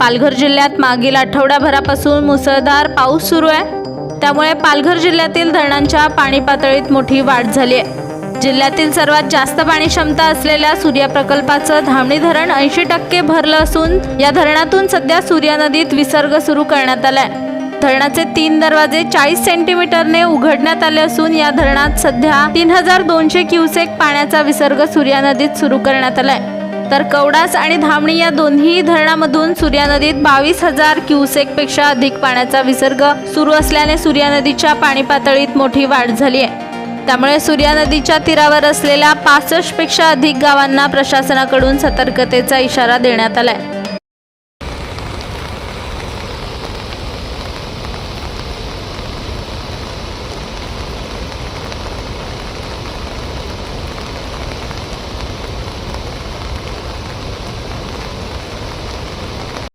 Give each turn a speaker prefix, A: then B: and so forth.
A: पालघर जिल्ह्यात मागील आठवड्याभरापासून मुसळधार पाऊस सुरू आहे. त्यामुळे पालघर जिल्ह्यातील धरणांच्या पाणी पातळीत मोठी वाढ झाली आहे. जिल्ह्यातील सर्वात जास्त पाणी क्षमता असलेल्या सूर्या प्रकल्पाचं धामणी धरण ऐंशी टक्के भरलं असून या धरणातून सध्या सूर्या नदीत विसर्ग सुरू करण्यात आलाय. धरणाचे तीन दरवाजे चाळीस सेंटीमीटरने उघडण्यात आले असून या धरणात सध्या तीन हजार दोनशे क्युसेक पाण्याचा विसर्ग सूर्या नदीत सुरू करण्यात आलाय. तर कवडास आणि धामणी या दोन्ही धरणामधून सूर्या नदीत बावीस हजार क्युसेकपेक्षा अधिक पाण्याचा विसर्ग सुरू असल्याने सूर्या नदीच्या पाणी पातळीत मोठी वाढ झाली आहे त्यामुळे सूर्या नदीच्या तीरावर असलेल्या पासष्टपेक्षा अधिक गावांना प्रशासनाकडून सतर्कतेचा इशारा देण्यात आलाय.